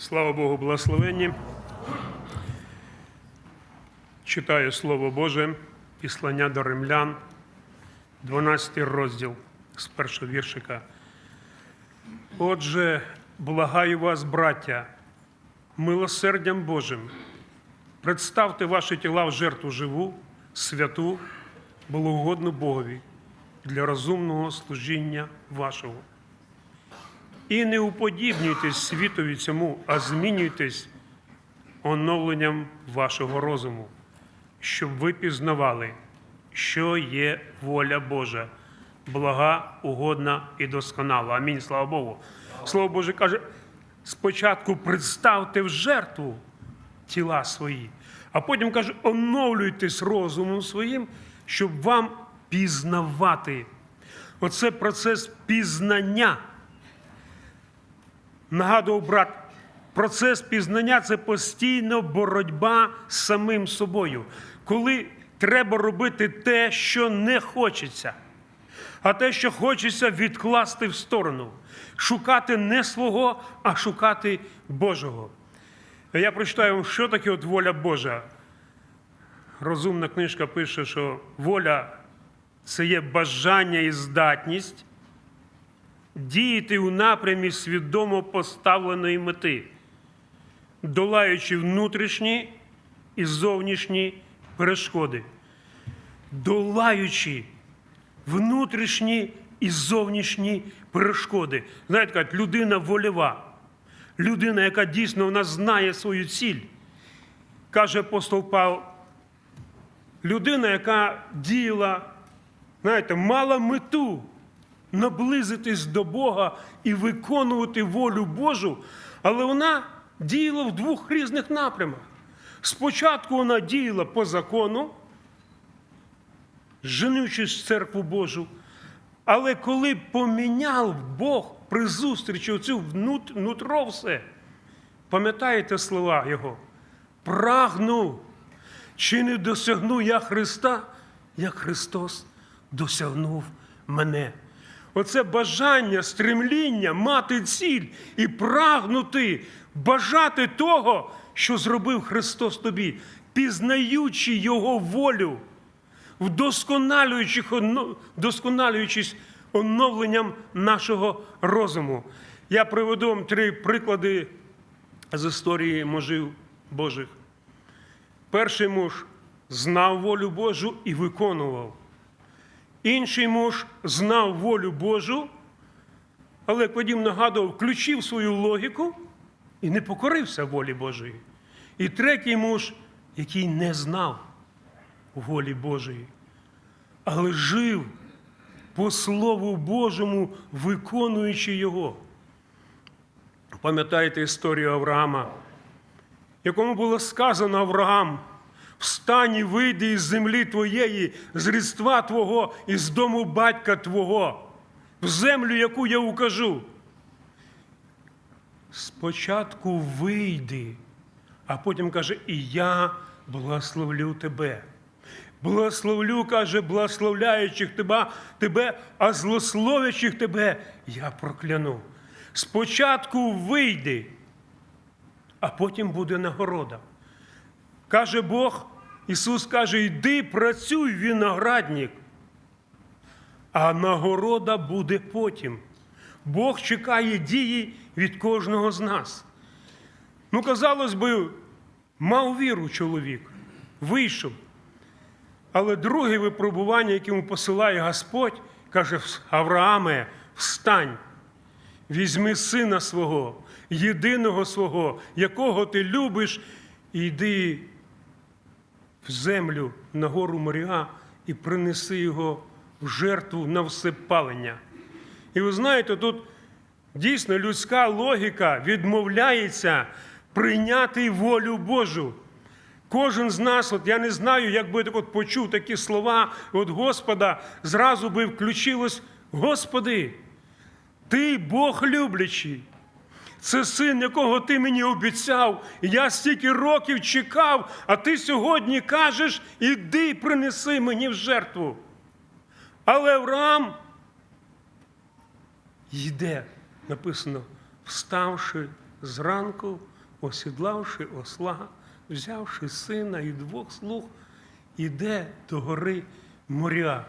Слава Богу, благословенні. Читаю Слово Боже, післання до римлян, 12 розділ з першого віршика. Отже, благаю вас, браття, милосердям Божим, представте ваші тіла в жертву живу, святу, благогодну Богові для розумного служіння вашого. І не уподібнюйтесь світові цьому, а змінюйтесь оновленням вашого розуму, щоб ви пізнавали, що є воля Божа, блага, угодна і досконала. Амінь. Слава Богу. Слово Боже каже: спочатку представте в жертву тіла свої, а потім каже, оновлюйтесь розумом своїм, щоб вам пізнавати. Оце процес пізнання. Нагадував брат, процес пізнання це постійна боротьба з самим собою, коли треба робити те, що не хочеться, а те, що хочеться відкласти в сторону, шукати не свого, а шукати Божого. Я прочитаю що таке от воля Божа. Розумна книжка пише, що воля це є бажання і здатність діяти у напрямі свідомо поставленої мети, долаючи внутрішні і зовнішні перешкоди, долаючи внутрішні і зовнішні перешкоди. Знаєте, кажуть, людина вольова, людина, яка дійсно вона знає свою ціль. Каже апостол Павло, людина, яка діяла, знаєте, мала мету наблизитись до Бога і виконувати волю Божу, але вона діяла в двох різних напрямах. Спочатку вона діяла по закону, женючись в церкву Божу, але коли поміняв Бог при зустрічі оцю внут- внутро все, пам'ятаєте слова Його? Прагну, чи не досягну я Христа, як Христос досягнув мене. Оце бажання, стремління мати ціль і прагнути, бажати того, що зробив Христос тобі, пізнаючи Його волю, вдосконалюючись оновленням нашого розуму. Я приведу вам три приклади з історії мужів Божих. Перший муж знав волю Божу і виконував. Інший муж знав волю Божу, але Вадим нагадував, включив свою логіку і не покорився волі Божої. І третій муж, який не знав волі Божої, але жив по Слову Божому, виконуючи його. Пам'ятаєте історію Авраама, якому було сказано Авраам, встань і вийди із землі твоєї, з рідства Твого і з дому батька Твого, в землю, яку я укажу. Спочатку вийди, а потім каже, і я благословлю тебе. Благословлю, каже, благословляючих тебе, тебе, а злословячих тебе я прокляну. Спочатку вийди, а потім буде нагорода. Каже Бог, Ісус каже, йди, працюй, виноградник, а нагорода буде потім. Бог чекає дії від кожного з нас. Ну, казалось би, мав віру чоловік, вийшов. Але друге випробування, яке йому посилає Господь, каже: Аврааме, встань, візьми сина свого, єдиного свого, якого ти любиш, і йди землю на гору Моріа і принеси його в жертву на всепалення. І ви знаєте, тут дійсно людська логіка відмовляється прийняти волю Божу. Кожен з нас, от я не знаю, як би так от почув такі слова від Господа, зразу би включилось, Господи, Ти Бог люблячий. Це син, якого ти мені обіцяв, і я стільки років чекав, а ти сьогодні кажеш, іди принеси мені в жертву. Але Авраам йде, написано, вставши зранку, осідлавши осла, взявши сина і двох слуг, іде до гори моря.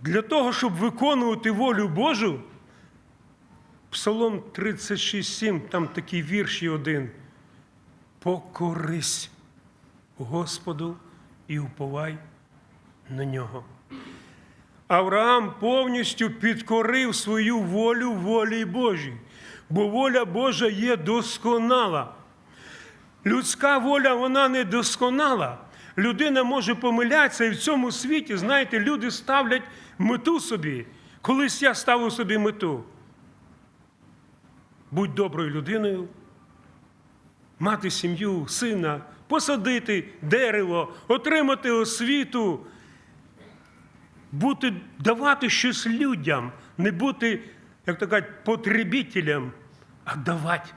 Для того, щоб виконувати волю Божу, Псалом 36,7, там такий вірш один. Покорись Господу і уповай на нього. Авраам повністю підкорив свою волю волі Божій, бо воля Божа є досконала. Людська воля, вона не досконала. Людина може помилятися, і в цьому світі, знаєте, люди ставлять мету собі. Колись я ставив собі мету. Будь доброю людиною, мати сім'ю, сина, посадити дерево, отримати освіту, бути, давати щось людям, не бути, як то кажуть, потребітелем, а давати.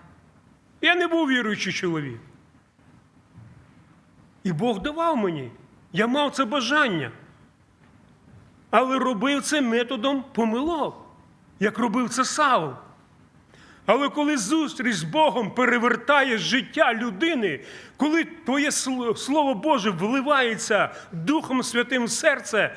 Я не був віруючий чоловік. І Бог давав мені. Я мав це бажання. Але робив це методом помилок, як робив це Савл. Але коли зустріч з Богом перевертає життя людини, коли твоє Слово Боже вливається Духом Святим в серце,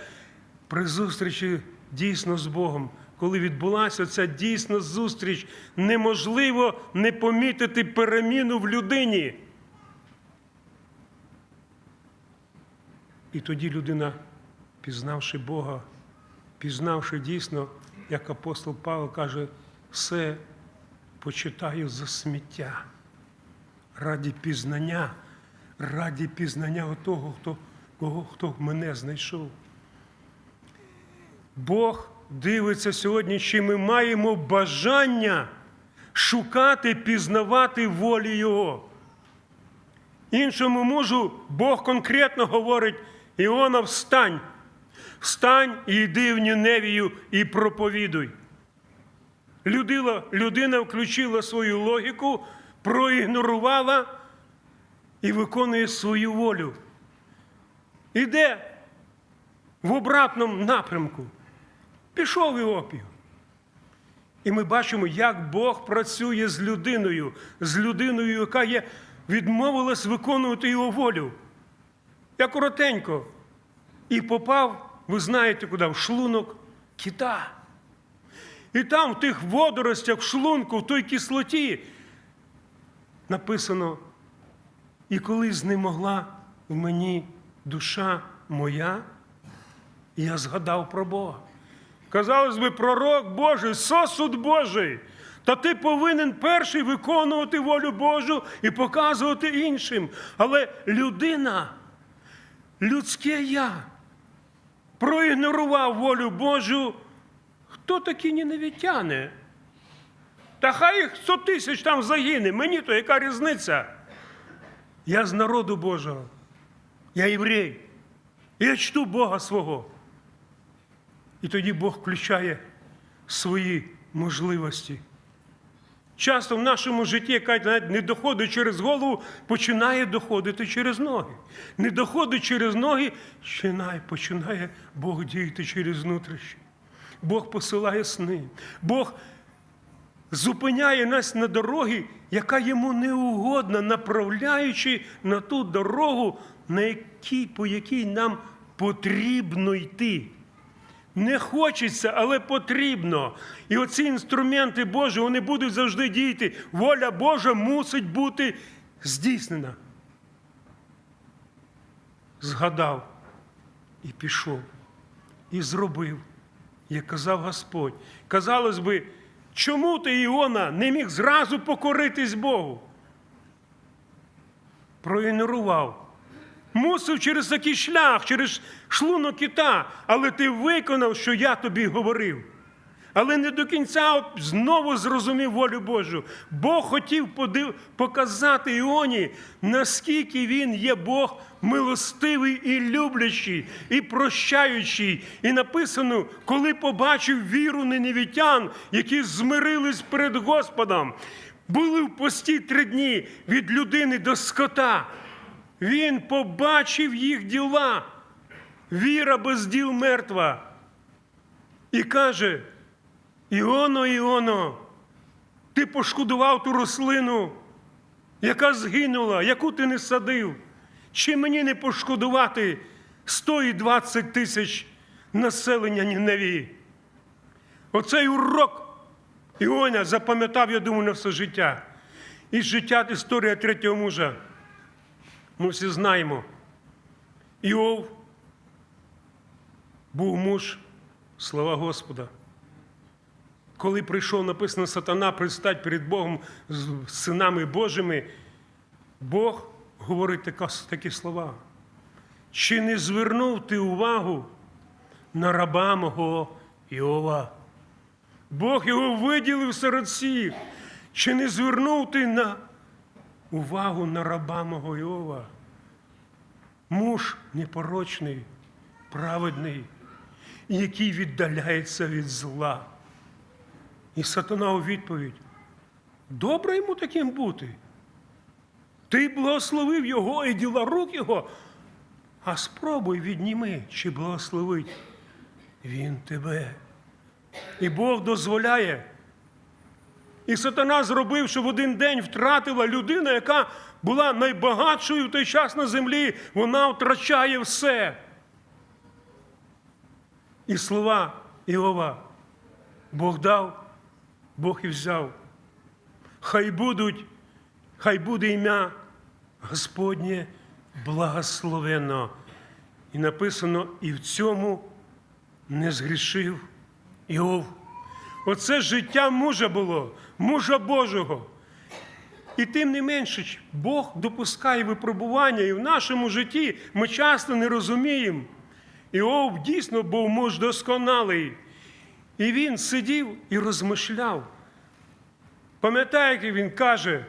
при зустрічі дійсно з Богом, коли відбулася ця дійсна зустріч, неможливо не помітити переміну в людині. І тоді людина, пізнавши Бога, пізнавши дійсно, як апостол Павло каже, все почитаю за сміття раді пізнання, раді пізнання того, хто, кого, хто мене знайшов. Бог дивиться сьогодні, чи ми маємо бажання шукати, пізнавати волі Його. Іншому мужу Бог конкретно говорить: Іона, встань, встань і йди в Ніневію і проповідуй. Людина, людина включила свою логіку, проігнорувала і виконує свою волю. Іде в обратному напрямку. Пішов в Іопію. І ми бачимо, як Бог працює з людиною, з людиною, яка є, відмовилась виконувати його волю. Я коротенько. І попав, ви знаєте, куди? В шлунок кита. І там, в тих водоростях, в шлунку, в той кислоті, написано, і коли знемогла в мені душа моя, я згадав про Бога. Казалось би, пророк Божий, сосуд Божий. Та ти повинен перший виконувати волю Божу і показувати іншим. Але людина, людське я, проігнорував волю Божу. Хто такі ніневітяни? Та хай їх 100 тисяч там загине. Мені то яка різниця? Я з народу Божого. Я єврей. Я чту Бога свого. І тоді Бог включає свої можливості. Часто в нашому житті, яка навіть не доходить через голову, починає доходити через ноги. Не доходить через ноги, починає, починає Бог діяти через внутрішні. Бог посилає сни. Бог зупиняє нас на дорогі, яка йому не угодна, направляючи на ту дорогу, на якій, по якій нам потрібно йти. Не хочеться, але потрібно. І оці інструменти Божі, вони будуть завжди діяти. Воля Божа мусить бути здійснена. Згадав і пішов, і зробив, як казав Господь. Казалось би, чому ти, Іона, не міг зразу покоритись Богу? Проігнорував. Мусив через такий шлях, через шлунок кита, але ти виконав, що я тобі говорив. Але не до кінця знову зрозумів волю Божу. Бог хотів показати Іоні, наскільки він є Бог милостивий і люблячий, і прощаючий. І написано, коли побачив віру неневітян, які змирились перед Господом, були в пості три дні від людини до скота. Він побачив їх діла. Віра без діл мертва. І каже: Іоно, Іоно, ти пошкодував ту рослину, яка згинула, яку ти не садив. Чи мені не пошкодувати 120 тисяч населення Ніневії? Оцей урок Іоня запам'ятав, я думаю, на все життя. І життя історія третього мужа. Ми всі знаємо. Іов був муж, слава Господа. Коли прийшов, написано, сатана предстать перед Богом з синами Божими, Бог говорить такі слова. Чи не звернув ти увагу на раба мого Іова? Бог його виділив серед всіх. Чи не звернув ти на увагу на раба мого Іова? Муж непорочний, праведний, який віддаляється від зла. І сатана у відповідь: добре йому таким бути. Ти благословив його і діла рук його, а спробуй відніми, чи благословить він тебе. І Бог дозволяє. І сатана зробив, що в один день втратила людина, яка була найбагатшою в той час на землі, вона втрачає все. І слова Іова Бог дав, Бог і взяв. Хай будуть, хай буде ім'я Господнє благословенно. І написано, і в цьому не згрішив Іов. Оце життя мужа було, мужа Божого. І тим не менше, Бог допускає випробування, і в нашому житті ми часто не розуміємо. Іов дійсно був муж досконалий. І він сидів і розмишляв. Пам'ятаєте, він каже,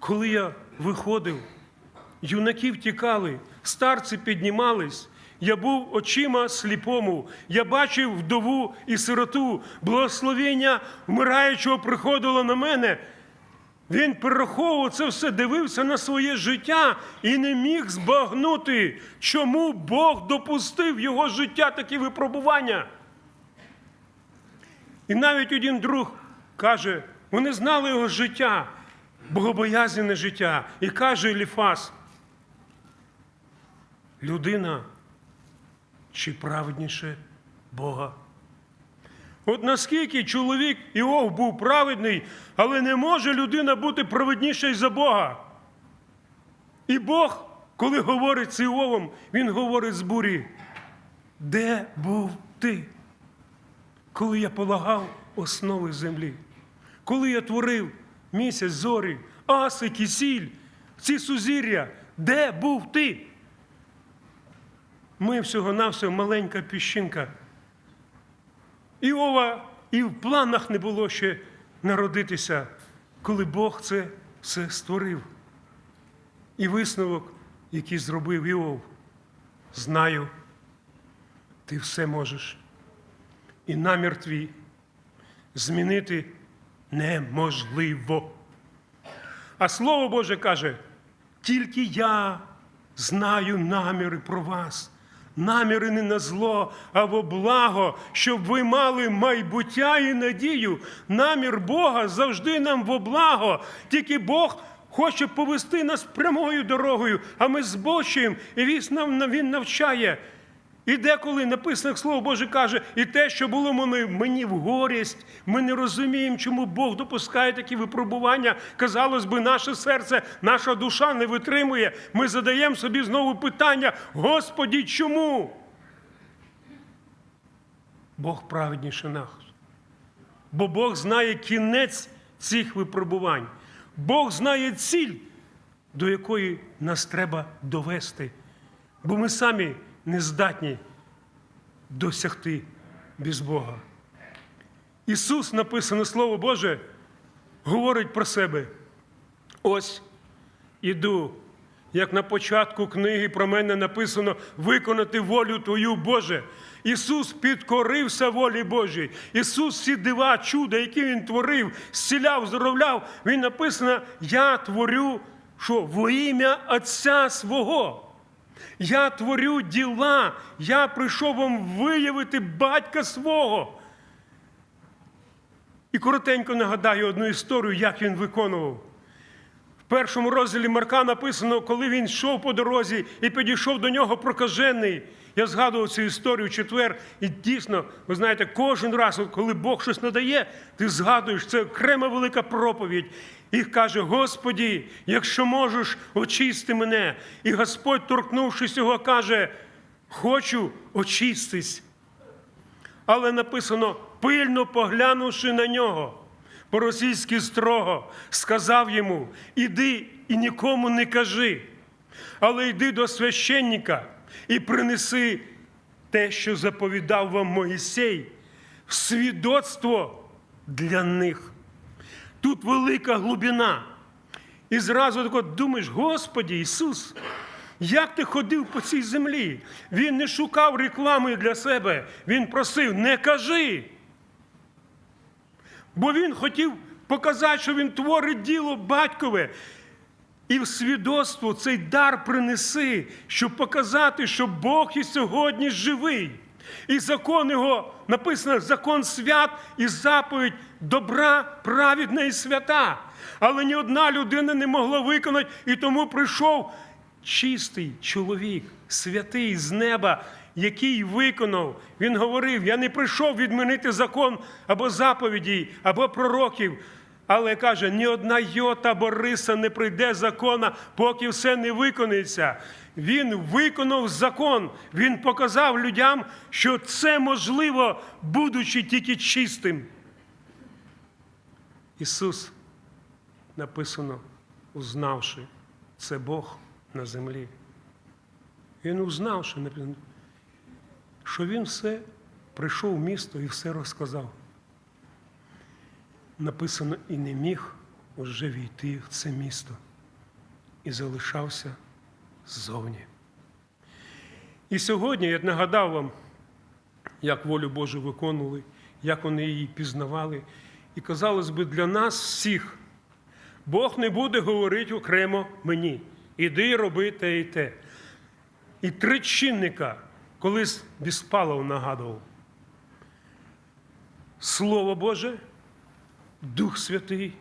коли я виходив, юнаки втікали, старці піднімались, я був очима сліпому, я бачив вдову і сироту, благословення вмираючого приходило на мене. Він перераховував це все, дивився на своє життя і не міг збагнути, чому Бог допустив його життя такі випробування. І навіть один друг каже, вони знали його життя, богобоязнене життя. І каже Еліфас, людина чи праведніше Бога. От наскільки чоловік Іов був праведний, але не може людина бути праведнішою за Бога. І Бог, коли говорить з Іовом, він говорить з бурі. Де був ти? Коли я полагав основи землі, коли я творив місяць, зорі, аси, кисіль, ці сузір'я, де був ти? Ми всього-навсього маленька піщинка. Іова і в планах не було ще народитися, коли Бог це все створив. І висновок, який зробив Іов, знаю, ти все можеш. І намір твій змінити неможливо. А Слово Боже каже, тільки я знаю наміри про вас. Наміри не на зло, а во благо, щоб ви мали майбуття і надію. Намір Бога завжди нам во благо. Тільки Бог хоче повести нас прямою дорогою, а ми збочуємо, і він нам він навчає. І деколи написано, Слово Боже каже, і те, що було мені, в горість, ми не розуміємо, чому Бог допускає такі випробування. Казалось би, наше серце, наша душа не витримує. Ми задаємо собі знову питання: Господі, чому? Бог праведніше нас. Бо Бог знає кінець цих випробувань. Бог знає ціль, до якої нас треба довести. Бо ми самі не здатні досягти без Бога. Ісус, написано Слово Боже, говорить про себе. Ось іду, як на початку книги про мене написано виконати волю Твою Боже. Ісус підкорився волі Божій. Ісус всі дива, чуда, які Він творив, зціляв, здоровляв. Він написано: Я творю що во ім'я Отця свого. Я творю діла, я прийшов вам виявити батька свого. І коротенько нагадаю одну історію, як він виконував. Першому розділі Марка написано, коли він йшов по дорозі і підійшов до нього прокажений. Я згадував цю історію в четвер, і дійсно, ви знаєте, кожен раз, коли Бог щось надає, ти згадуєш, це окрема велика проповідь. І каже: Господі, якщо можеш, очисти мене. І Господь, торкнувшись його, каже: Хочу, очистись. Але написано, пильно поглянувши на нього, по-російськи строго, сказав йому: Іди і нікому не кажи, але йди до священника і принеси те, що заповідав вам Моїсей, в свідоцтво для них. Тут велика глибина. І зразу тако думаєш, Господі Ісус, як ти ходив по цій землі? Він не шукав реклами для себе. Він просив, не кажи. Бо він хотів показати, що він творить діло батькове. І в свідоцтво цей дар принеси, щоб показати, що Бог і сьогодні живий. І закон його написано закон свят і заповідь добра, праведна і свята. Але ні одна людина не могла виконати, і тому прийшов чистий чоловік, святий з неба, який виконав. Він говорив: Я не прийшов відмінити закон або заповіді, або пророків. Але каже, ні одна йота або риса не прийде закона, поки все не виконується. Він виконав закон, він показав людям, що це можливо, будучи тільки чистим. Ісус написано, узнавши, це Бог на землі. Він узнав, що написано, що він все прийшов в місто і все розказав написано, і не міг уже війти в це місто, і залишався ззовні. І сьогодні я нагадав вам, як волю Божу виконували, як вони її пізнавали. І казалось би, для нас всіх Бог не буде говорити окремо мені. Іди роби те і те. І три чинника колись Біспалов нагадував. Слово Боже, Дух Святий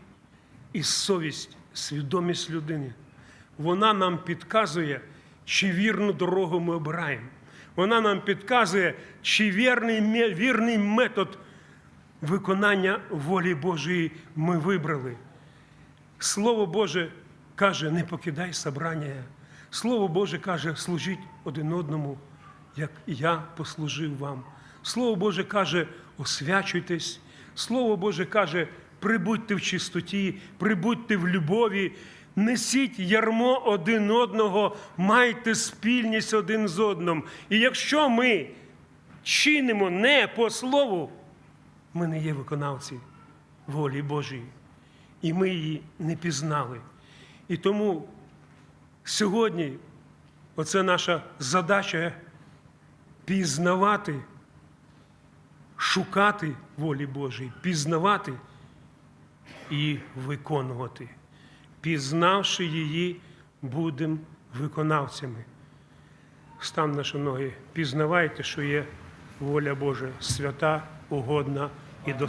і совість, свідомість людини. Вона нам підказує, чи вірну дорогу ми обираємо. Вона нам підказує, чи вірний, вірний метод виконання волі Божої ми вибрали. Слово Боже каже, не покидай собрання. Слово Боже каже, служіть один одному, як я послужив вам. Слово Боже каже, освячуйтесь. Слово Боже каже, прибудьте в чистоті, прибудьте в любові, несіть ярмо один одного, майте спільність один з одним. І якщо ми чинимо не по слову, ми не є виконавці волі Божої. І ми її не пізнали. І тому сьогодні оце наша задача пізнавати, шукати волі Божої, пізнавати і виконувати. Пізнавши її, будемо виконавцями. Стан наші ноги, пізнавайте, що є воля Божа свята, угодна і достойна.